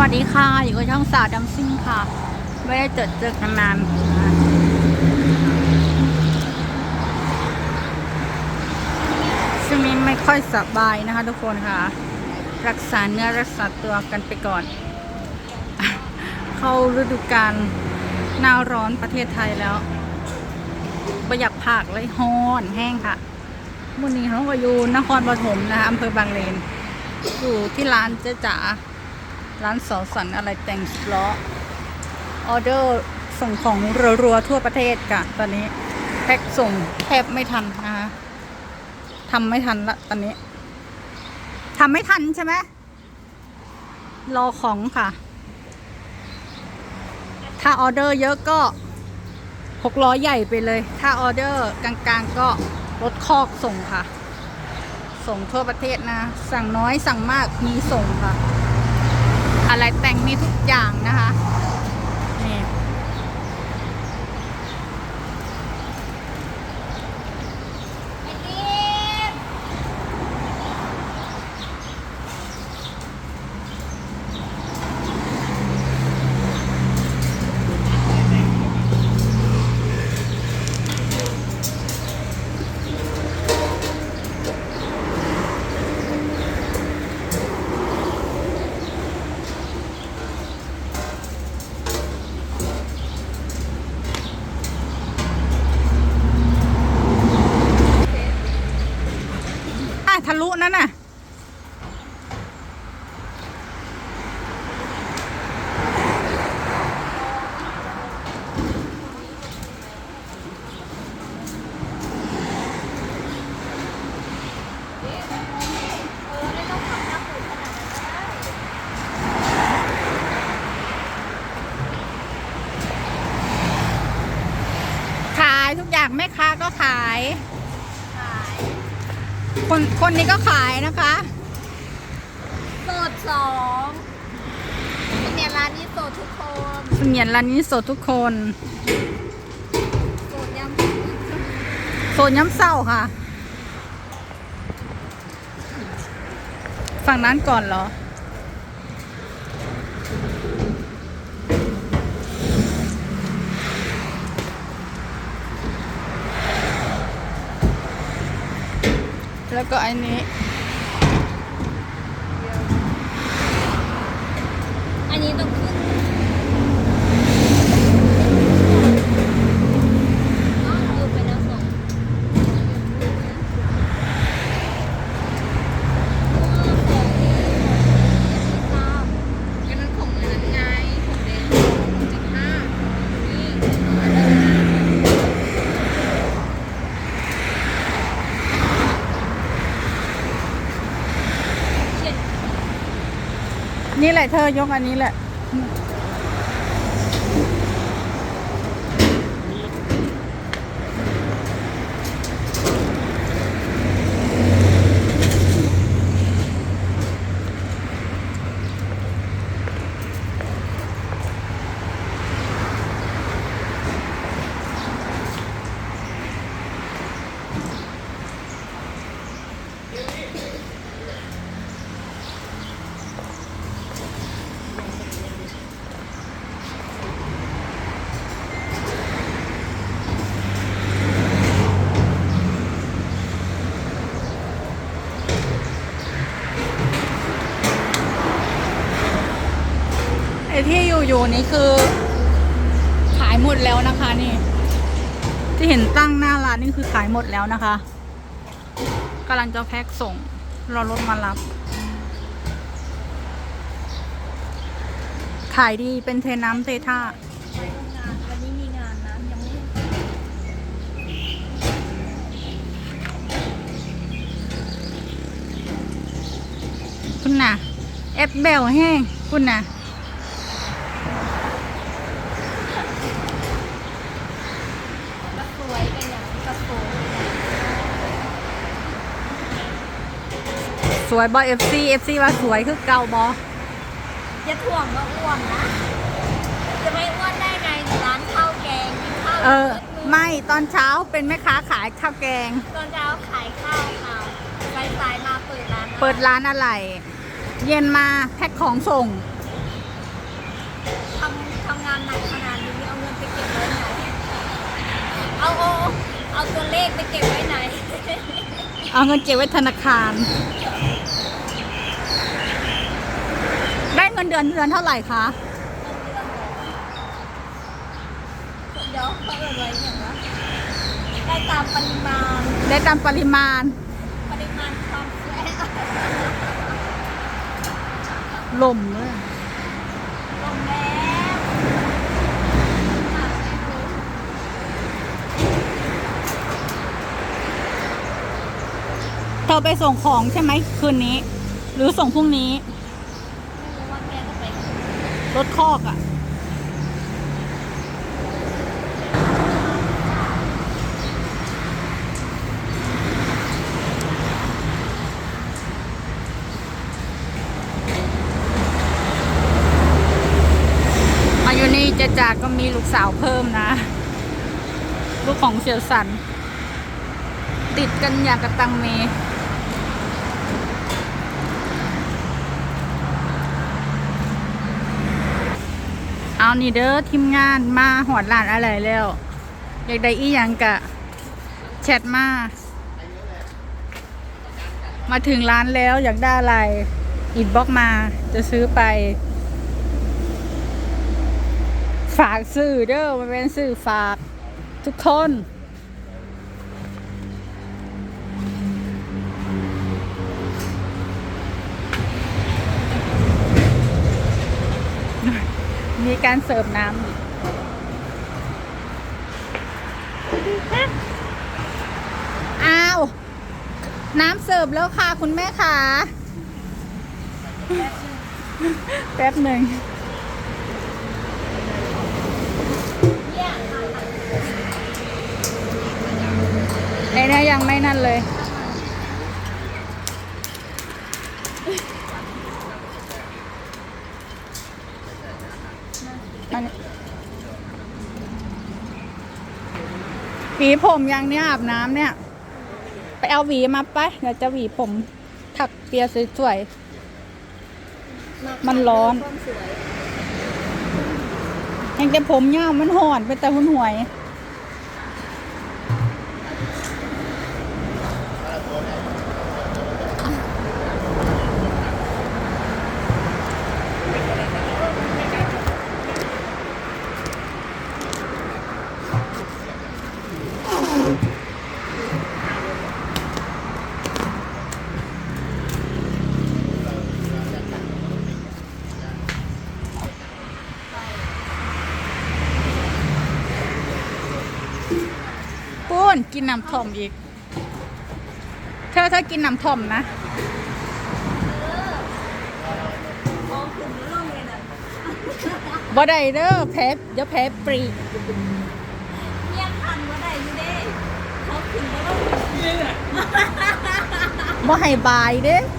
วัสดีค่ะ อยู่กับช่องสาวดัมซิ่งค่ะ ไม่ได้เจอเจอกันนานช่วงนี้ไม่ค่อยสบายนะคะทุกคนค่ะ รักษาเนื้อรักษาตัวกันไปก่อน เข้าฤดูกาลหน้าร้อนประเทศไทยแล้วไม่อยากผากเลยฮ้อนแห้งค่ะวันนี้เขาก็อยู่นครปฐมนะคะอำเภอบางเลน อยู่ที่ร้านเจ๊จ๋า ร้านสอสันอะไรแต่งสล้อออเดอร์ส่งของรัวๆทั่วประเทศกะตอนนี้แพ็คส่งแทบไม่ทันนะคะทำไม่ทันละตอนนี้ทำไม่ทันใช่ไหมรอของค่ะ ถ้าออเดอร์เยอะก็หกล้อใหญ่ไปเลย ถ้าออเดอร์กลางๆก็รถคอกส่งค่ะ ส่งทั่วประเทศนะ สั่งน้อยสั่งมากมีส่งค่ะ อะไรแต่งมีทุกอย่างนะคะนี่อะทะลุ นั่นน่ะ ขายทุกอย่างแม่ค้าก็ขาย คนคนนี้ก็ขายนะคะโสดสองเนี่ยร้านนี้โสดทุกคนเสมียนร้านนี้สดทุกคนโสดยังโซนย้ำเศร้าค่ะ ฝั่งนั้นก่อนเหรอ แล้วก็อันนี้ อันนี้ต้องคือดูไปแล้วสองอันนั้นของอันนั้นไงของเดนจุดห้านี่ นี่แหละเธอยกอันนี้แหละ ที่อยู่ๆนี่คือ ขายหมดแล้วนะคะนี่ ที่เห็นตั้งหน้าร้านนี่คือขายหมดแล้วนะคะกำลังจะแพ็คส่งรอรถมารับ ขายดีเป็นเทน้ำเทท่าวันนี้มีงานนะยังไม่คุณน่ะเอฟเบลแห้งคุณน่ะ ก็สวยกันอย่างก็สวย สวยบอเอฟซีเอฟซีว่าสวยคือเก่าบออย่าถ่วงว่าอ้วนนะ จะไม่อ้วนได้ไงร้านข้าวแกงกินข้าวเออมืดไม่ตอนเช้าเป็นแม่ค้าขายข้าวแกง ตอนเช้าขายข้าวค่ะสายๆมาเปิดร้านเปิดร้านอะไร เย็นมาแพ็คของส่งทำทำงานหนักขนาดนี้เอาเงินไปเก็บไว้ไหนเอาเอาเอาตัวเลขไปเก็บไว้ไหน เอาเงินเก็บไว้ธนาคาร ได้ เงินเดือนเดือนเท่าไหร่คะเดี๋ยวเขาเอ่ยไว้อย่างวะได้ตามปริมาณ ได้ตามปริมาณ ปริมาณความแซ่บลมเลยลงแล้วฝากให้รู้เธอไปส่งของใช่ไหมคืนนี้ หรือส่งพรุ่งนี้ ไม่รู้ว่าแกจะไป รถคอกอะ่ะอายุนี่เจะจากก็มีลูกสาวเพิ่มนะ ลูกของเสียวสัน ติดกันอย่างกระตังเม เอานี่เด้อทีมงานมาหอดร้านอะไรแล้ว อยากได้อีหยังกะแชทมา มาถึงร้านแล้วอยากได้อะไรอินบ็อกมาจะซื้อไป ฝากซื้อเด้อมันเป็นซื้อฝากทุกคน มีการเสิร์ฟน้ำอีกอ้าว น้ำเสิร์ฟแล้วค่ะคุณแม่ค่ะแป๊บหนึ่งเนี่ยค่ะในนี้ยังไม่นั่นเลย อันนี้หวีผมยังเนี่ยอาบน้ำเนี่ย ไปเอาหวีมาไปเดี๋ยวจะหวีผมถักเปียสวยมันร้อนความสวยๆยังแต่ผมยาวมันห่อนไปแต่หุ่นหวย ปุ้นกินน้ำท่อมอีก เธอเธอกินน้ำท่อมนะมองขึ้นลงเลยนะบ่ได้เด้อแพ้เดี๋ยวแพ้ปรีกเนี่ยคันว่าได้อยู่เด้เขาขึ้นมาลงบ่ให้บายเด้เ